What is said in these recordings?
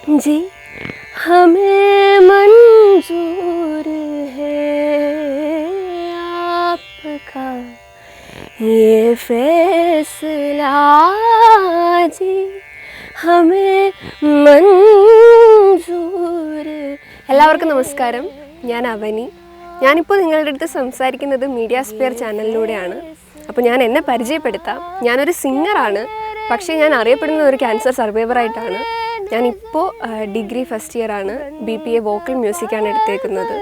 जी हमें मंजूर है आपका ये फैसला जी हमें मंजूर എല്ലാവർക്കും നമസ്കാരം ഞാൻ അവനി ഞാനിപ്പോൾ നിങ്ങളുടെ അടുത്ത് സംസാരിക്കുന്നത് മീഡിയ സ്പിയർ ചാനലിലൂടെയാണ് അപ്പോൾ ഞാൻ എന്നെ പരിചയപ്പെടുത്താം ഞാനൊരു സിംഗറാണ് പക്ഷേ ഞാൻ അറിയപ്പെടുന്നത് ഒരു ക്യാൻസർ സർവൈവറായിട്ടാണ് ഞാനിപ്പോൾ ഡിഗ്രി ഫസ്റ്റ് ഇയർ ആണ്. ബി പി എ വോക്കൽ മ്യൂസിക്കാണ് എടുത്തേക്കുന്നത്.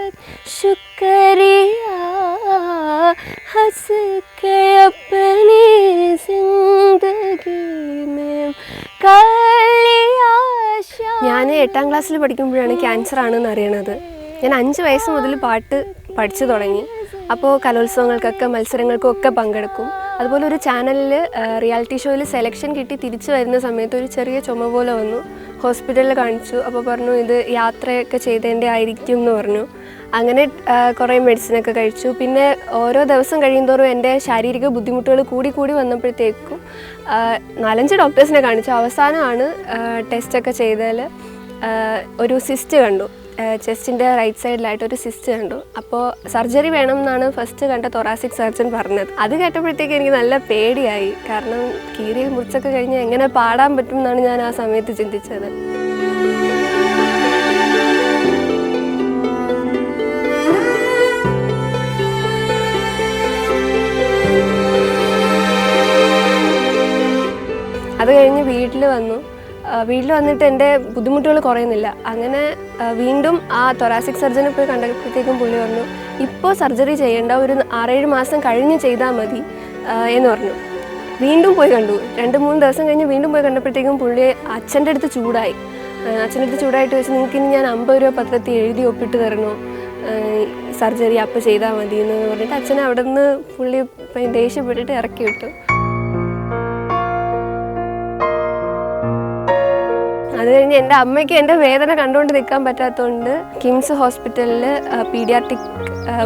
ഞാൻ എട്ടാം ക്ലാസ്സിൽ പഠിക്കുമ്പോഴാണ് ക്യാൻസർ ആണെന്ന് അറിയണത്. ഞാൻ അഞ്ച് വയസ്സ് മുതൽ പാട്ട് പഠിച്ചു തുടങ്ങി. അപ്പോൾ കലോത്സവങ്ങൾക്കൊക്കെ മത്സരങ്ങൾക്കൊക്കെ പങ്കെടുക്കും. അതുപോലെ ഒരു ചാനലിൽ റിയാലിറ്റി ഷോയിൽ സെലക്ഷൻ കിട്ടി തിരിച്ചു വരുന്ന സമയത്ത് ഒരു ചെറിയ ചുമ പോലെ വന്നു. ഹോസ്പിറ്റലിൽ കാണിച്ചു. അപ്പോൾ പറഞ്ഞു ഇത് യാത്രയൊക്കെ ചെയ്തതിന്റെ ആയിരിക്കും എന്ന് പറഞ്ഞു. അങ്ങനെ കുറേ മെഡിസിനൊക്കെ കഴിച്ചു. പിന്നെ ഓരോ ദിവസം കഴിയുമോറും എന്റെ ശാരീരിക ബുദ്ധിമുട്ടുകൾ കൂടി കൂടി വന്നപ്പോഴത്തേക്കും നാലഞ്ച് ഡോക്ടേഴ്സിനെ കാണിച്ചു. അവസാനമാണ് ടെസ്റ്റൊക്കെ ചെയ്തതിൽ ഒരു സിസ്റ്റ് കണ്ടു. ചെസ്റ്റിന്റെ റൈറ്റ് സൈഡിലായിട്ട് ഒരു സിസ്റ്റ് കണ്ടു. അപ്പോൾ സർജറി വേണം എന്നാണ് ഫസ്റ്റ് കണ്ട തൊറാസിക് സർജൻ പറഞ്ഞത്. അത് കേട്ടപ്പോഴത്തേക്ക് എനിക്ക് നല്ല പേടിയായി. കാരണം കീറിയിൽ മുറിച്ചൊക്കെ കഴിഞ്ഞ് എങ്ങനെ പാടാൻ പറ്റും എന്നാണ് ഞാൻ ആ സമയത്ത് ചിന്തിച്ചത്. വീട്ടിൽ വന്നിട്ട് എന്റെ ബുദ്ധിമുട്ടുകൾ കുറയുന്നില്ല. അങ്ങനെ വീണ്ടും ആ തൊറാസിക് സർജനെ പോയി കണ്ടപ്പോഴത്തേക്കും പുള്ളി പറഞ്ഞു ഇപ്പോൾ സർജറി ചെയ്യേണ്ട ഒരു ആറേഴ് മാസം കഴിഞ്ഞ് ചെയ്താൽ മതി എന്ന് പറഞ്ഞു. വീണ്ടും പോയി കണ്ടു. രണ്ട് മൂന്ന് ദിവസം കഴിഞ്ഞ് വീണ്ടും പോയി കണ്ടപ്പോഴത്തേക്കും പുള്ളി അച്ഛന്റെ അടുത്ത് ചൂടായി. അച്ഛന്റെ അടുത്ത് ചൂടായിട്ട് വെച്ച് നിങ്ങൾക്ക് ഇനി ഞാൻ അമ്പത് രൂപ പത്രത്തിൽ എഴുതി ഒപ്പിട്ട് തരണോ? സർജറി അപ്പോൾ ചെയ്താൽ മതി എന്ന് പറഞ്ഞിട്ട് അച്ഛനെ അവിടെ നിന്ന് പുള്ളി ദേഷ്യപ്പെട്ടിട്ട് ഇറക്കി വിട്ടു. അത് കഴിഞ്ഞ് എന്റെ അമ്മയ്ക്ക് എന്റെ വേദന കണ്ടുകൊണ്ട് നിൽക്കാൻ പറ്റാത്തതുകൊണ്ട് കിംസ് ഹോസ്പിറ്റലിൽ പീഡിയാട്രിക്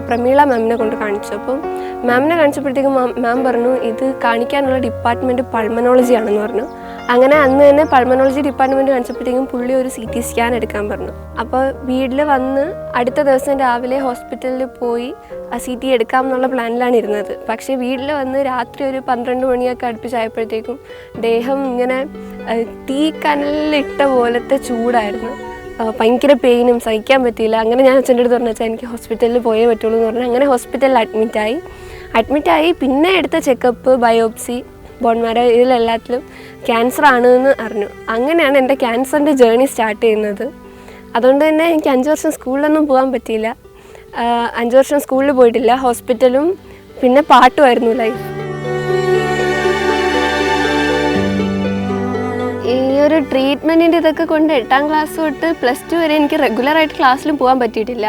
പ്രമീള മാമിനെ കൊണ്ട് കാണിച്ചു. അപ്പം മാമിനെ കാണിച്ചപ്പോഴത്തേക്കും മാം പറഞ്ഞു ഇത് കാണിക്കാനുള്ള ഡിപ്പാർട്ട്മെന്റ് പൾമനോളജി ആണെന്ന് പറഞ്ഞു. അങ്ങനെ അന്ന് തന്നെ പൾമനോളജി ഡിപ്പാർട്ട്മെന്റ് കാണിച്ചപ്പോഴത്തേക്കും പുള്ളി ഒരു സി ടി സ്കാൻ എടുക്കാൻ പറഞ്ഞു. അപ്പോൾ വീട്ടിൽ വന്ന് അടുത്ത ദിവസം രാവിലെ ഹോസ്പിറ്റലിൽ പോയി ആ സി ടി എടുക്കാം എന്നുള്ള പ്ലാനിലാണ് ഇരുന്നത്. പക്ഷേ വീട്ടിൽ വന്ന് രാത്രി ഒരു പന്ത്രണ്ട് മണിയൊക്കെ അടുപ്പിച്ചായപ്പോഴത്തേക്കും ദേഹം ഇങ്ങനെ തീ കനലിലിട്ട പോലത്തെ ചൂടായിരുന്നു. ഭയങ്കര പെയിനും സഹിക്കാൻ പറ്റിയില്ല. അങ്ങനെ ഞാൻ അച്ഛന്റെ അടുത്ത് പറഞ്ഞു വെച്ചാൽ എനിക്ക് ഹോസ്പിറ്റലിൽ പോയേ പറ്റുള്ളൂ എന്ന് പറഞ്ഞു. അങ്ങനെ ഹോസ്പിറ്റലിൽ അഡ്മിറ്റായി അഡ്മിറ്റായി പിന്നെ എടുത്ത ചെക്കപ്പ് ബയോപ്സി ബോൺമാരോ ഇതിലെല്ലാത്തിലും ക്യാൻസർ ആണ് എന്ന് അറിഞ്ഞു. അങ്ങനെയാണ് എന്റെ ക്യാൻസറിന്റെ ജേർണി സ്റ്റാർട്ട് ചെയ്യുന്നത്. അതുകൊണ്ട് തന്നെ എനിക്ക് അഞ്ച് വർഷം സ്കൂളിലൊന്നും പോകാൻ പറ്റിയില്ല. അഞ്ച് വർഷം സ്കൂളിൽ പോയിട്ടില്ല. ഹോസ്പിറ്റലും പിന്നെ പാട്ടുമായിരുന്നു ലൈഫ് ഈ ഒരു ട്രീറ്റ്മെന്റിന്റെ ഇതൊക്കെ കൊണ്ട് എട്ടാം ക്ലാസ് തൊട്ട് പ്ലസ് ടു വരെ എനിക്ക് റെഗുലറായിട്ട് ക്ലാസ്സിലും പോകാൻ പറ്റിയിട്ടില്ല.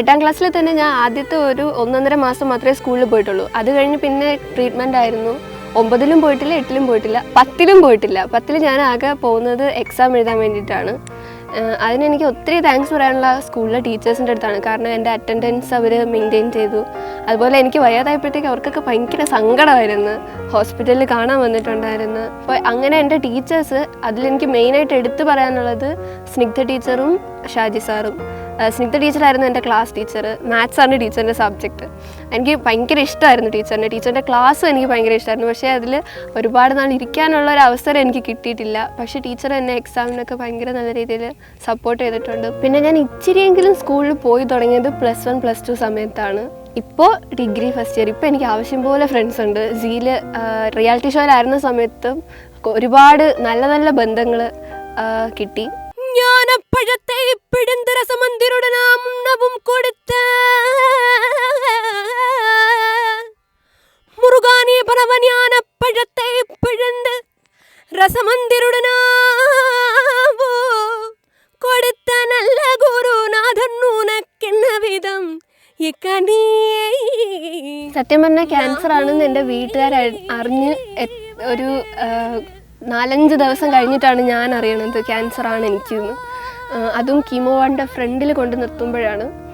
എട്ടാം ക്ലാസ്സിൽ തന്നെ ഞാൻ ആദ്യത്തെ ഒരു ഒന്നൊന്നര മാസം മാത്രമേ സ്കൂളിൽ പോയിട്ടുള്ളൂ. അത് കഴിഞ്ഞ് പിന്നെ ട്രീറ്റ്മെന്റ് ആയിരുന്നു. ഒമ്പതിലും പോയിട്ടില്ല എട്ടിലും പോയിട്ടില്ല പത്തിലും പോയിട്ടില്ല. പത്തിൽ ഞാൻ ആകെ പോകുന്നത് എക്സാം എഴുതാൻ വേണ്ടിയിട്ടാണ്. ഏഹ് അതിന് എനിക്ക് ഒത്തിരി താങ്ക്സ് പറയാനുള്ള സ്കൂളിലെ ടീച്ചേഴ്സിന്റെ അടുത്താണ്. കാരണം എന്റെ അറ്റൻഡൻസ് അവർ മെയിന്റെയിൻ ചെയ്തു. അതുപോലെ എനിക്ക് വയ്യാതായപ്പോഴത്തേക്ക് അവർക്കൊക്കെ ഭയങ്കര സങ്കടമായിരുന്നു. ഹോസ്പിറ്റലിൽ കാണാൻ വന്നിട്ടുണ്ടായിരുന്നു. അപ്പോൾ അങ്ങനെ എന്റെ ടീച്ചേഴ്സ് അതിലെനിക്ക് മെയിനായിട്ട് എടുത്തു പറയാനുള്ളത് സ്നിഗ്ധ ടീച്ചറും ഷാജി സാറും സ്നിഗ്ധ ടീച്ചറായിരുന്നു എന്റെ ക്ലാസ് ടീച്ചർ മാത്സാണ് ടീച്ചറിന്റെ സബ്ജക്റ്റ് എനിക്ക് ഭയങ്കര ഇഷ്ടമായിരുന്നു ടീച്ചറിന്റെ ടീച്ചറിന്റെ ക്ലാസ് എനിക്ക് ഭയങ്കര ഇഷ്ടമായിരുന്നു. പക്ഷേ അതിൽ ഒരുപാട് നാൾ ഇരിക്കാനുള്ള ഒരു അവസരം എനിക്ക് കിട്ടിയിട്ടില്ല. പക്ഷേ ടീച്ചർ എന്നെ എക്സാമിനൊക്കെ ഭയങ്കര നല്ല രീതിയിൽ സപ്പോർട്ട് ചെയ്തിട്ടുണ്ട്. പിന്നെ ഞാൻ ഇച്ചിരിയെങ്കിലും സ്കൂളിൽ പോയി തുടങ്ങിയത് പ്ലസ് വൺ പ്ലസ് ടു സമയത്താണ്. ഇപ്പോൾ ഡിഗ്രി ഫസ്റ്റ് ഇയർ ഇപ്പോൾ എനിക്ക് ആവശ്യം പോലെ ഫ്രണ്ട്സ് ഉണ്ട്. ജിയിൽ റിയാലിറ്റി ഷോയിലായിരുന്ന സമയത്തും ഒരുപാട് നല്ല നല്ല ബന്ധങ്ങൾ കിട്ടി. ഞാൻ பிழிந்து ரசமந்திருட நாம் உண்ணவும் கொடுத்த முருகானி பரவ ஞானப்பழத்தை பிழிந்து ரசமந்திருடனாவோ കൊടുത്ത നല്ല ഗുരുനാഥൻ ഉനക്കെന്ന വിധം സത്യം പറഞ്ഞാൽ ക്യാൻസർ ആണെന്ന് എൻ്റെ വീട്ടുകാർ അറിഞ്ഞ് എ- ഒരു ആ, നാലഞ്ച് ദിവസം കഴിഞ്ഞിട്ടാണ് ഞാൻ അറിയണത് ക്യാൻസർ ആണ് എനിക്കെന്ന് ആ, അതും കീമോവാന്റെ ഫ്രണ്ടിൽ കൊണ്ട് നിർത്തുമ്പോഴാണ്.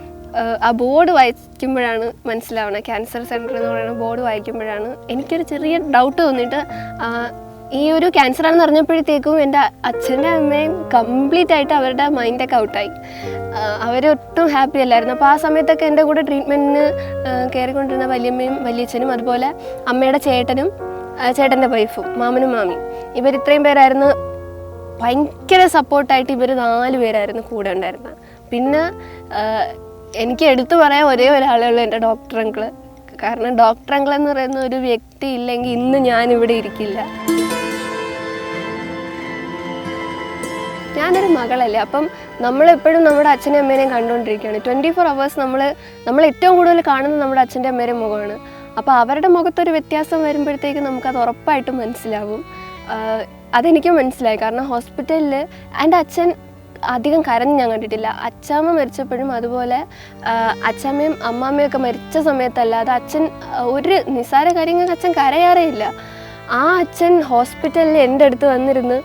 ആ, ബോർഡ് വായിക്കുമ്പോഴാണ് മനസ്സിലാവണം ക്യാൻസർ സെന്റർ എന്ന് പറയുന്ന ബോർഡ് വായിക്കുമ്പോഴാണ് എനിക്കൊരു ചെറിയ ഡൗട്ട് തോന്നിയിട്ട് ഈ ഒരു ക്യാൻസർ ആണെന്ന് അറിഞ്ഞപ്പോഴത്തേക്കും എന്റെ അച്ഛന്റെ അമ്മയും കംപ്ലീറ്റ് ആയിട്ട് അവരുടെ മൈൻഡൊക്കെ ഔട്ടായി അവരൊട്ടും ഹാപ്പി അല്ലായിരുന്നു. അപ്പോൾ ആ സമയത്തൊക്കെ എന്റെ കൂടെ ട്രീറ്റ്മെന്റിന് കയറിക്കൊണ്ടിരുന്ന വലിയമ്മയും വലിയച്ഛനും അതുപോലെ അമ്മയുടെ ചേട്ടനും ചേട്ടന്റെ വൈഫും മാമനും മാമിയും. ഇവരിത്രയും പേരായിരുന്നു ഭയങ്കര സപ്പോർട്ടായിട്ട് ഇവർ നാല് പേരായിരുന്നു കൂടെ ഉണ്ടായിരുന്നത്. പിന്നെ എനിക്ക് എടുത്തു പറയാൻ ഒരേ ഒരാളേ ഉള്ളൂ എന്റെ ഡോക്ടർ അങ്കിൾ കാരണം ഡോക്ടർ അങ്കിൾ എന്ന് പറയുന്ന ഒരു വ്യക്തി ഇല്ലെങ്കിൽ ഇന്ന് ഞാൻ ഇവിടെ ഇരിക്കില്ല. ഞാനൊരു മകളല്ലേ അപ്പം നമ്മളെപ്പോഴും നമ്മുടെ അച്ഛനെയും അമ്മേനെയും കണ്ടുകൊണ്ടിരിക്കുകയാണ്. ട്വന്റി ഫോർ അവേഴ്സ് നമ്മൾ നമ്മൾ ഏറ്റവും കൂടുതൽ കാണുന്നത് നമ്മുടെ അച്ഛന്റെ അമ്മേരെയും മുഖമാണ്. അപ്പോൾ അവരുടെ മുഖത്തൊരു വ്യത്യാസം വരുമ്പോഴത്തേക്ക് നമുക്കത് ഉറപ്പായിട്ടും മനസ്സിലാവും. അതെനിക്ക് മനസ്സിലായി. കാരണം ഹോസ്പിറ്റലിൽ എന്റെ അച്ഛൻ അധികം കരഞ്ഞ് ഞാൻ കണ്ടിട്ടില്ല. അച്ചാമ്മ മരിച്ചപ്പോഴും അതുപോലെ അച്ഛമ്മയും അമ്മാമ്മയും ഒക്കെ മരിച്ച സമയത്തല്ലാതെ അച്ഛൻ ഒരു നിസ്സാര കാര്യങ്ങൾക്ക് അച്ഛൻ കരയാറേ ഇല്ല. ആ അച്ഛൻ ഹോസ്പിറ്റലിൽ എന്റെ അടുത്ത് വന്നിരുന്ന്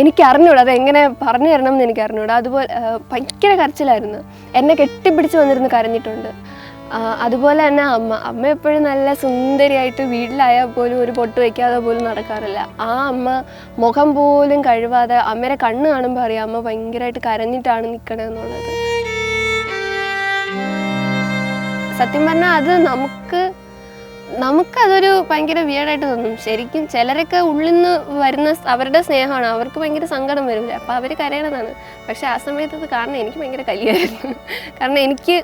എനിക്ക് അറിഞ്ഞൂടാ എങ്ങനെ പറഞ്ഞു തരണം എന്ന് എനിക്ക് അറിഞ്ഞൂടാ അതുപോലെ ഭയങ്കര കരച്ചിലായിരുന്നു. എന്നെ കെട്ടിപ്പിടിച്ച് വന്നിരുന്ന് കരഞ്ഞിട്ടുണ്ട്. അതുപോലെ തന്നെ അമ്മ. അമ്മ എപ്പോഴും നല്ല സുന്ദരിയായിട്ട് വീട്ടിലായാൽ പോലും ഒരു പൊട്ട് വയ്ക്കാതെ പോലും നടക്കാറില്ല. ആ അമ്മ മുഖം പോലും കഴുകാതെ അമ്മയുടെ കണ്ണ് കാണുമ്പോൾ അറിയാം അമ്മ ഭയങ്കരമായിട്ട് കരഞ്ഞിട്ടാണ് നിൽക്കണമെന്നുള്ളത് സത്യം പറഞ്ഞാൽ അത് നമുക്ക് നമുക്കതൊരു ഭയങ്കര വിയേഡായിട്ട് തോന്നും. ശരിക്കും ചിലരൊക്കെ ഉള്ളിൽ നിന്ന് വരുന്ന അവരുടെ സ്നേഹമാണ്. അവർക്ക് ഭയങ്കര സങ്കടം വരില്ല? അപ്പോൾ അവർ കരയണതാണ്. പക്ഷെ ആ സമയത്ത് അത് കാണാൻ എനിക്ക് ഭയങ്കര കലിയായിരുന്നു. കാരണം എനിക്ക്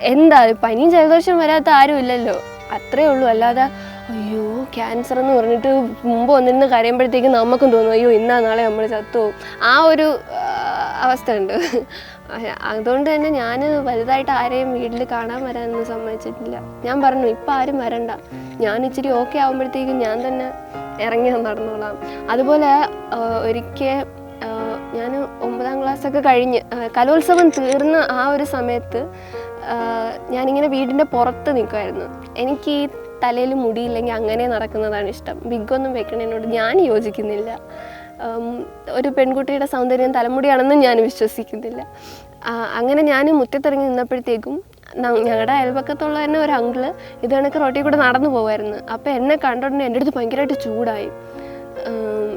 എന്താ പനിയും ജലദോഷം വരാത്ത ആരും ഇല്ലല്ലോ. അത്രേ ഉള്ളൂ. അല്ലാതെ അയ്യോ ക്യാൻസർ എന്ന് പറഞ്ഞിട്ട് മുമ്പ് വന്നിരുന്ന് കരയുമ്പോഴത്തേക്ക് നമുക്കും തോന്നും അയ്യോ ഇന്നാ നാളെ നമ്മൾ ചത്തു ആ ഒരു അവസ്ഥ ഉണ്ട്. അതുകൊണ്ട് തന്നെ ഞാൻ വലുതായിട്ട് ആരെയും വീട്ടിൽ കാണാൻ വരാനൊന്നും സമ്മതിച്ചിട്ടില്ല. ഞാൻ പറഞ്ഞു ഇപ്പം ആരും വരണ്ട. ഞാൻ ഇച്ചിരി ഓക്കെ ആകുമ്പോഴത്തേക്കും ഞാൻ തന്നെ ഇറങ്ങി നടന്നോളാം. അതുപോലെ ഒരിക്കൽ ഞാൻ ഒമ്പതാം ക്ലാസ്സൊക്കെ കഴിഞ്ഞ് കലോത്സവം തീർന്ന ആ ഒരു സമയത്ത് ഞാനിങ്ങനെ വീടിന്റെ പുറത്ത് നിൽക്കുമായിരുന്നു എനിക്ക് ഈ തലയിൽ മുടിയില്ലെങ്കിൽ അങ്ങനെ നടക്കുന്നതാണ് ഇഷ്ടം. ബിഗൊന്നും വെക്കണതിനോട് ഞാൻ യോജിക്കുന്നില്ല. ഒരു പെൺകുട്ടിയുടെ സൗന്ദര്യം തലമുടിയാണെന്നും ഞാൻ വിശ്വസിക്കുന്നില്ല. അങ്ങനെ ഞാൻ മുറ്റത്തിറങ്ങി നിന്നപ്പോഴത്തേക്കും ഞങ്ങളുടെ അയൽപക്കത്തുള്ള തന്നെ ഒരു അങ്കിൾ ഇത് കണക്ക് റോട്ടിൽ കൂടെ നടന്നു പോകുമായിരുന്നു അപ്പോൾ എന്നെ കണ്ടോണ്ട് എന്റെ അടുത്ത് ഭയങ്കരമായിട്ട് ചൂടായി.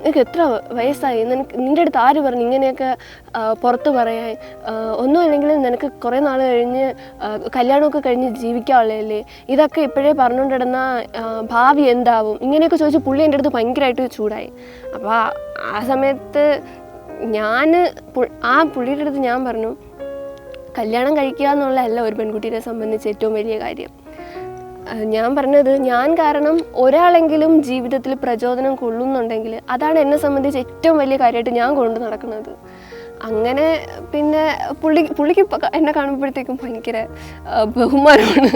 നിനക്ക് എത്ര വയസ്സായി? നിനക്ക് നിന്റെ അടുത്ത് ആര് പറഞ്ഞു ഇങ്ങനെയൊക്കെ പുറത്ത് പറയാൻ? ഒന്നും അല്ലെങ്കിൽ നിനക്ക് കുറേ നാൾ കഴിഞ്ഞ് കല്യാണമൊക്കെ കഴിഞ്ഞ് ജീവിക്കാനുള്ളതല്ലേ? ഇതൊക്കെ ഇപ്പോഴേ പറഞ്ഞുകൊണ്ടിടുന്ന ഭാവി എന്താവും? ഇങ്ങനെയൊക്കെ ചോദിച്ച് പുള്ളി എന്റെ അടുത്ത് ഭയങ്കരമായിട്ട് ചൂടായി. അപ്പോൾ ആ- സമയത്ത് ഞാൻ ആ പുള്ളിയുടെ അടുത്ത് ഞാൻ പറഞ്ഞു കല്യാണം കഴിക്കുക എന്നുള്ളതല്ല ഒരു പെൺകുട്ടിയെ സംബന്ധിച്ച് ഏറ്റവും വലിയ കാര്യം. ഞാൻ പറഞ്ഞത് ഞാൻ കാരണം ഒരാളെങ്കിലും ജീവിതത്തിൽ പ്രചോദനം കൊള്ളുന്നുണ്ടെങ്കിൽ അതാണ് എന്നെ സംബന്ധിച്ച് ഏറ്റവും വലിയ കാര്യമായിട്ട് ഞാൻ കൊണ്ടു നടക്കുന്നത്. അങ്ങനെ പിന്നെ പുള്ളി പുള്ളിക്ക് എന്നെ കാണുമ്പോഴത്തേക്കും ഭയങ്കര ബഹുമാനമാണ്.